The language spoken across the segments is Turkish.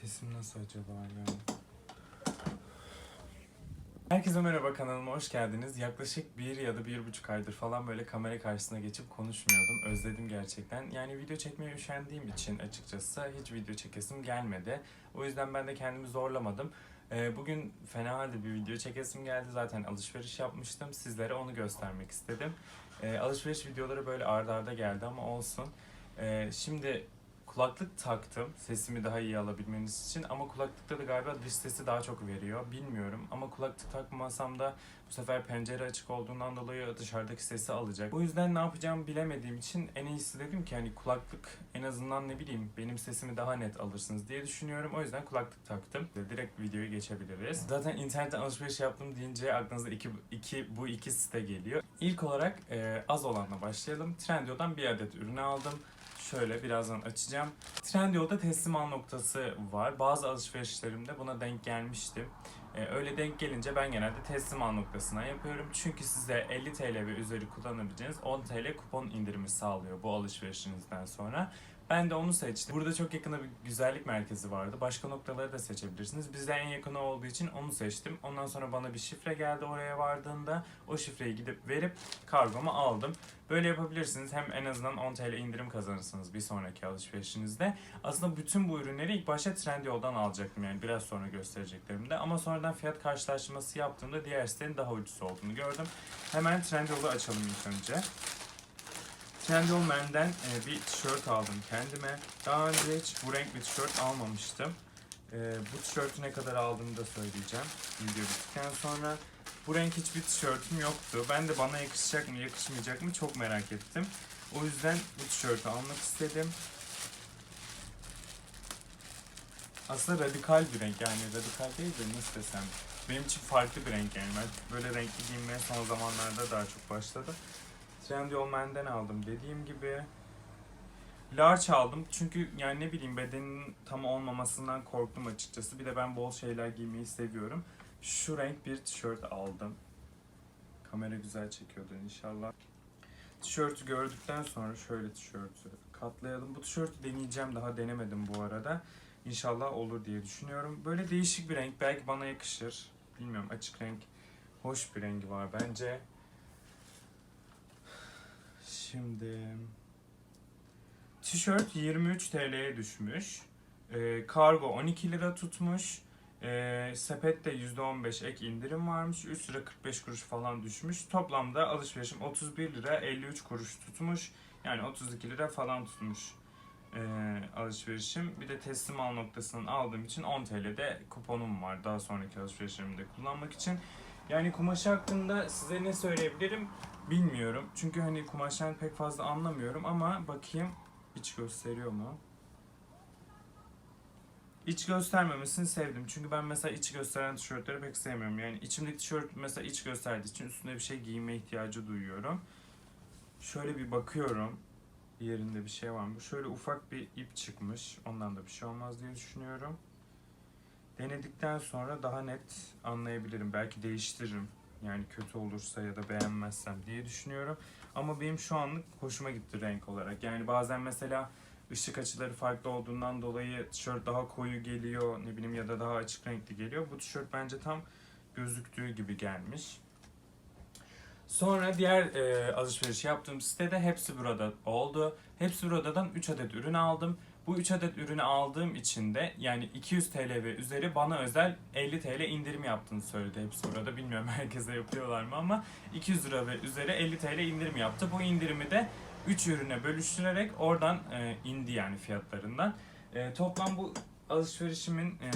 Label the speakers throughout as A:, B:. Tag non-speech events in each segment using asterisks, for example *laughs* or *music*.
A: Sesim nasıl acaba ya? Herkese merhaba kanalıma hoş geldiniz. Yaklaşık bir ya da bir buçuk aydır falan böyle kamera karşısına geçip konuşmuyordum. Özledim gerçekten. Yani video çekmeye üşendiğim için açıkçası hiç video çekesim gelmedi. O yüzden ben de kendimi zorlamadım. Ee, Bugün fena halde bir video çekesim geldi. Zaten alışveriş yapmıştım. Sizlere onu göstermek istedim. Ee, Alışveriş videoları böyle ardarda arda geldi ama olsun. Ee, Şimdi kulaklık taktım sesimi daha iyi alabilmeniz için ama kulaklıkta da galiba dış sesi daha çok veriyor bilmiyorum ama kulaklık takmasam da bu sefer pencere açık olduğundan dolayı dışarıdaki sesi alacak. O yüzden ne yapacağımı bilemediğim için en iyisi dedim ki hani kulaklık en azından ne bileyim benim sesimi daha net alırsınız diye düşünüyorum. O yüzden kulaklık taktım. Direkt videoya geçebiliriz. Zaten internetten alışveriş yaptım deyince aklınıza iki, iki, bu iki site geliyor. İlk olarak e, az olanla başlayalım. Trendyol'dan bir adet ürünü aldım. Şöyle birazdan açacağım. Trendyol'da teslim al noktası var. Bazı alışverişlerimde buna denk gelmiştim. Ee, öyle denk gelince ben genelde teslim al noktasına yapıyorum. Çünkü size 50 TL ve üzeri kullanabileceğiniz 10 TL kupon indirimi sağlıyor bu alışverişinizden sonra. Ben de onu seçtim. Burada çok yakında bir güzellik merkezi vardı. Başka noktaları da seçebilirsiniz. Bize en yakını olduğu için onu seçtim. Ondan sonra bana bir şifre geldi oraya vardığında. O şifreyi gidip verip kargomu aldım. Böyle yapabilirsiniz. Hem en azından 10 TL indirim kazanırsınız bir sonraki alışverişinizde. Aslında bütün bu ürünleri ilk başta Trendyol'dan alacaktım yani biraz sonra göstereceklerimde. Ama sonradan fiyat karşılaştırması yaptığımda diğer sitenin daha ucuz olduğunu gördüm. Hemen Trendyol'u açalım ilk önce. Trendyol Men'den e, bir tişört aldım kendime. Daha önce hiç bu renk bir tişört almamıştım. E, bu tişörtü ne kadar aldığımı da söyleyeceğim video bittikten sonra. Bu renk hiçbir tişörtüm yoktu. Ben de bana yakışacak mı yakışmayacak mı çok merak ettim. O yüzden bu tişörtü almak istedim. Aslında radikal bir renk yani radikal değil de nasıl desem. Benim için farklı bir renk yani. Ben böyle renkli giyinmeye son zamanlarda daha çok başladım. Trendyol Men'den aldım dediğim gibi. Large aldım çünkü yani ne bileyim bedenin tam olmamasından korktum açıkçası. Bir de ben bol şeyler giymeyi seviyorum. Şu renk bir tişört aldım. Kamera güzel çekiyordu inşallah. Tişörtü gördükten sonra şöyle tişörtü katlayalım. Bu tişörtü deneyeceğim daha denemedim bu arada. İnşallah olur diye düşünüyorum. Böyle değişik bir renk belki bana yakışır. Bilmiyorum açık renk hoş bir rengi var bence. Şimdi tişört 23 TL'ye düşmüş. Ee, kargo 12 lira tutmuş. Ee, sepette %15 ek indirim varmış. 3 lira 45 kuruş falan düşmüş. Toplamda alışverişim 31 lira 53 kuruş tutmuş. Yani 32 lira falan tutmuş ee, alışverişim. Bir de teslim al noktasından aldığım için 10 TL'de kuponum var daha sonraki alışverişlerimde kullanmak için. Yani kumaşı hakkında size ne söyleyebilirim bilmiyorum. Çünkü hani kumaştan pek fazla anlamıyorum ama bakayım iç gösteriyor mu? İç göstermemesini sevdim. Çünkü ben mesela iç gösteren tişörtleri pek sevmiyorum. Yani içimdeki tişört mesela iç gösterdiği için üstüne bir şey giyme ihtiyacı duyuyorum. Şöyle bir bakıyorum. Yerinde bir şey var mı? Şöyle ufak bir ip çıkmış. Ondan da bir şey olmaz diye düşünüyorum. Denedikten sonra daha net anlayabilirim. Belki değiştiririm. Yani kötü olursa ya da beğenmezsem diye düşünüyorum. Ama benim şu anlık hoşuma gitti renk olarak. Yani bazen mesela ışık açıları farklı olduğundan dolayı tişört daha koyu geliyor ne bileyim ya da daha açık renkli geliyor. Bu tişört bence tam gözüktüğü gibi gelmiş. Sonra diğer e, alışveriş yaptığım sitede hepsi burada oldu. Hepsi buradan 3 adet ürün aldım. Bu 3 adet ürünü aldığım için de yani 200 TL ve üzeri bana özel 50 TL indirim yaptığını söyledi hepsi burada. Bilmiyorum *laughs* herkese yapıyorlar mı ama 200 lira ve üzeri 50 TL indirim yaptı. Bu indirimi de 3 ürüne bölüştürerek oradan e, indi yani fiyatlarından. E, toplam bu alışverişimin e,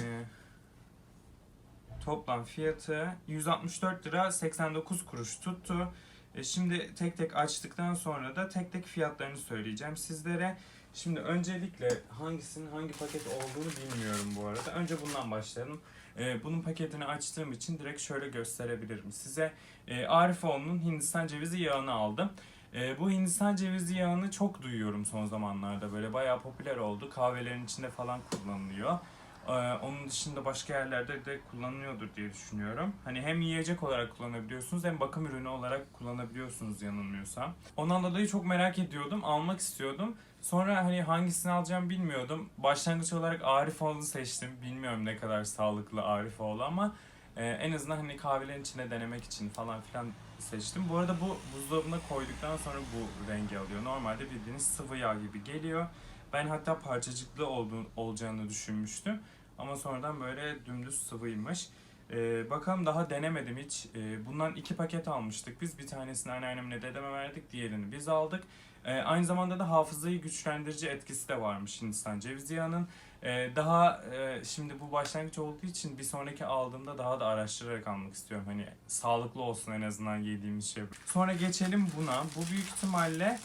A: toplam fiyatı 164 lira 89 kuruş tuttu. E, şimdi tek tek açtıktan sonra da tek tek fiyatlarını söyleyeceğim sizlere. Şimdi öncelikle hangisinin hangi paket olduğunu bilmiyorum bu arada. Önce bundan başlayalım. Ee, bunun paketini açtığım için direkt şöyle gösterebilirim size. Ee, Arifoğlu'nun Hindistan cevizi yağını aldım. Ee, bu Hindistan cevizi yağını çok duyuyorum son zamanlarda. Böyle bayağı popüler oldu. Kahvelerin içinde falan kullanılıyor. Ee, onun dışında başka yerlerde de kullanılıyordur diye düşünüyorum. Hani hem yiyecek olarak kullanabiliyorsunuz hem bakım ürünü olarak kullanabiliyorsunuz yanılmıyorsam. Ondan dolayı çok merak ediyordum, almak istiyordum. Sonra hani hangisini alacağım bilmiyordum. Başlangıç olarak Arifoğlu seçtim. Bilmiyorum ne kadar sağlıklı Arifoğlu ama e, en azından hani kahvelerin içine denemek için falan filan seçtim. Bu arada bu buzdolabına koyduktan sonra bu rengi alıyor. Normalde bildiğiniz sıvı yağ gibi geliyor. Ben hatta parçacıklı olduğu, olacağını düşünmüştüm. Ama sonradan böyle dümdüz sıvıymış. Ee, bakalım daha denemedim hiç. Ee, bundan iki paket almıştık biz. Bir tanesini anneannemle dedeme verdik. Diğerini biz aldık. Ee, aynı zamanda da hafızayı güçlendirici etkisi de varmış Hindistan cevizi yağının. Ee, daha e, şimdi bu başlangıç olduğu için bir sonraki aldığımda daha da araştırarak almak istiyorum. Hani sağlıklı olsun en azından yediğimiz şey. Sonra geçelim buna. Bu büyük ihtimalle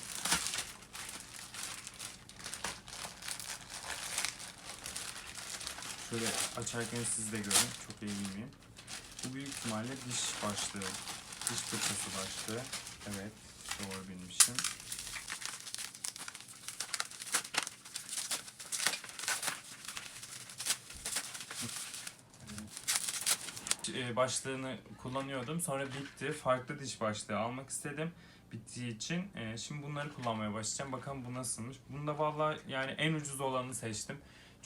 A: Şöyle açarken siz de görün. Çok eğilmeyeyim. Bu büyük ihtimalle diş başlığı. Diş fırçası başlığı. Evet. Doğru bilmişim. Ee, başlığını kullanıyordum. Sonra bitti. Farklı diş başlığı almak istedim. Bittiği için. Ee, Şimdi bunları kullanmaya başlayacağım. Bakalım bu nasılmış. Bunda valla yani en ucuz olanı seçtim.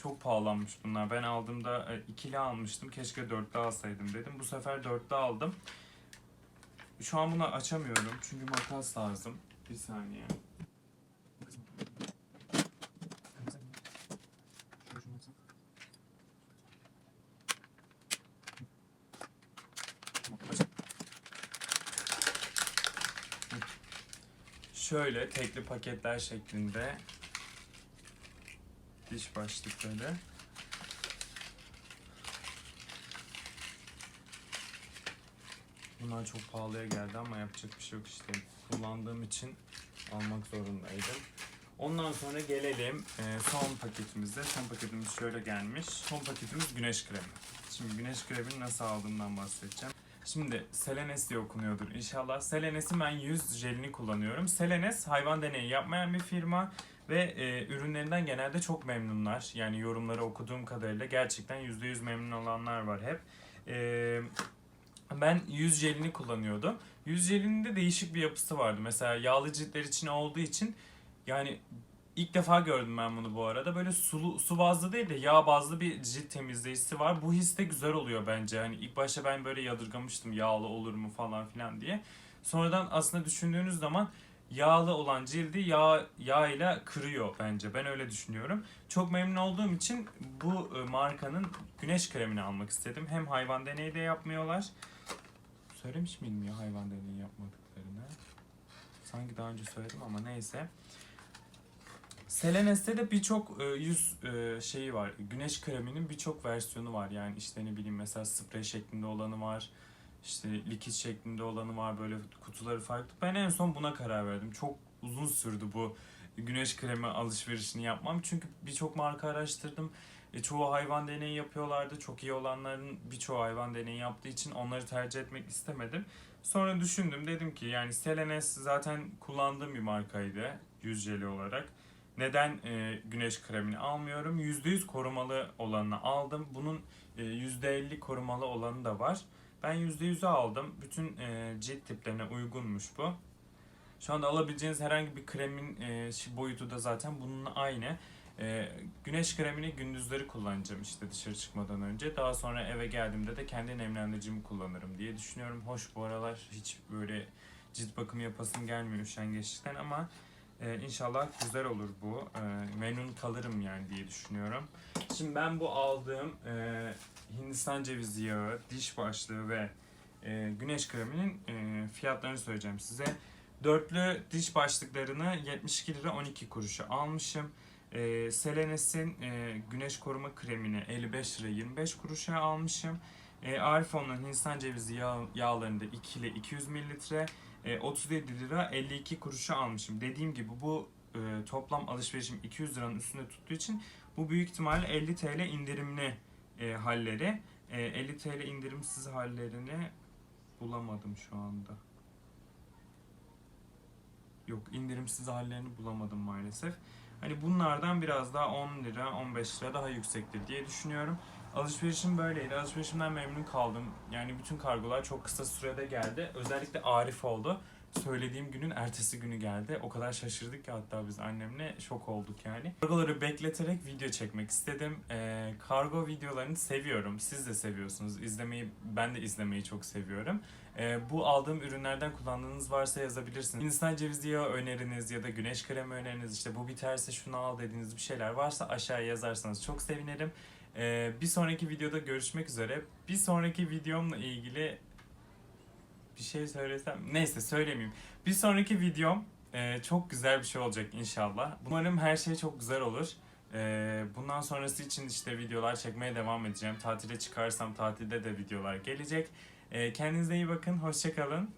A: Çok pahalanmış bunlar. Ben aldığımda e, ikili almıştım. Keşke dörtlü alsaydım dedim. Bu sefer dörtlü aldım. Şu an bunu açamıyorum. Çünkü makas lazım. Bir saniye. Şöyle tekli paketler şeklinde diş başlıkları. Bunlar çok pahalıya geldi ama yapacak bir şey yok işte. Kullandığım için almak zorundaydım. Ondan sonra gelelim e, son paketimizde. Son paketimiz şöyle gelmiş. Son paketimiz güneş kremi. Şimdi güneş kremini nasıl aldığımdan bahsedeceğim. Şimdi Selenes diye okunuyordur inşallah. Selenes'in ben yüz jelini kullanıyorum. Selenes hayvan deneyi yapmayan bir firma ve e, ürünlerinden genelde çok memnunlar. Yani yorumları okuduğum kadarıyla gerçekten %100 memnun olanlar var hep. E, ben yüz jelini kullanıyordum. Yüz jelinin de değişik bir yapısı vardı. Mesela yağlı ciltler için olduğu için yani ilk defa gördüm ben bunu bu arada. Böyle sulu, su bazlı değil de yağ bazlı bir cilt temizleyicisi var. Bu his de güzel oluyor bence. Hani ilk başta ben böyle yadırgamıştım yağlı olur mu falan filan diye. Sonradan aslında düşündüğünüz zaman yağlı olan cildi yağ, yağ ile kırıyor bence. Ben öyle düşünüyorum. Çok memnun olduğum için bu e, markanın güneş kremini almak istedim. Hem hayvan deneyi de yapmıyorlar. Söylemiş miydim ya hayvan deneyi yapmadıklarını? Sanki daha önce söyledim ama neyse. Selenes'te de birçok e, yüz e, şeyi var. Güneş kreminin birçok versiyonu var. Yani işte ne bileyim mesela sprey şeklinde olanı var. İşte likit şeklinde olanı var. Böyle kutuları farklı. Ben en son buna karar verdim. Çok uzun sürdü bu güneş kremi alışverişini yapmam. Çünkü birçok marka araştırdım. E, çoğu hayvan deneyi yapıyorlardı. Çok iyi olanların birçoğu hayvan deneyi yaptığı için onları tercih etmek istemedim. Sonra düşündüm dedim ki yani Selenes zaten kullandığım bir markaydı yüz jeli olarak. Neden e, güneş kremini almıyorum? %100 korumalı olanını aldım. Bunun e, %50 korumalı olanı da var. Ben %100'ü aldım. Bütün e, cilt tiplerine uygunmuş bu. Şu anda alabileceğiniz herhangi bir kremin e, boyutu da zaten bununla aynı. E, güneş kremini gündüzleri kullanacağım işte dışarı çıkmadan önce. Daha sonra eve geldiğimde de kendi nemlendiricimi kullanırım diye düşünüyorum. Hoş bu aralar hiç böyle cilt bakımı yapasım gelmiyor üşengeçlikten ama e, inşallah güzel olur bu. E, memnun kalırım yani diye düşünüyorum. Şimdi ben bu aldığım e, Hindistan cevizi yağı, diş başlığı ve e, güneş kreminin e, fiyatlarını söyleyeceğim size. Dörtlü diş başlıklarını 72 lira 12 kuruşa almışım. E, Selenes'in e, güneş koruma kremini 55 lira 25 kuruşa almışım. E, Arifon'un Hindistan cevizi yağ, yağlarını da 2 ile 200 mililitre e, 37 lira 52 kuruşa almışım. Dediğim gibi bu e, toplam alışverişim 200 liranın üstünde tuttuğu için bu büyük ihtimalle 50 TL indirimli e, halleri. E, 50 TL indirimsiz hallerini bulamadım şu anda. Yok indirimsiz hallerini bulamadım maalesef. Hani bunlardan biraz daha 10 lira 15 lira daha yüksektir diye düşünüyorum. Alışverişim böyleydi. Alışverişimden memnun kaldım. Yani bütün kargolar çok kısa sürede geldi. Özellikle Arif oldu. söylediğim günün ertesi günü geldi. O kadar şaşırdık ki hatta biz annemle şok olduk yani. Kargoları bekleterek video çekmek istedim. Ee, kargo videolarını seviyorum. Siz de seviyorsunuz. İzlemeyi ben de izlemeyi çok seviyorum. Ee, bu aldığım ürünlerden kullandığınız varsa yazabilirsiniz. Hindistan cevizi yağı öneriniz ya da güneş kremi öneriniz işte bu biterse şunu al dediğiniz bir şeyler varsa aşağıya yazarsanız çok sevinirim. Ee, bir sonraki videoda görüşmek üzere. Bir sonraki videomla ilgili bir şey söylesem neyse söylemeyeyim. Bir sonraki videom e, çok güzel bir şey olacak inşallah. Umarım her şey çok güzel olur. E, bundan sonrası için işte videolar çekmeye devam edeceğim. Tatile çıkarsam tatilde de videolar gelecek. E, kendinize iyi bakın. Hoşçakalın.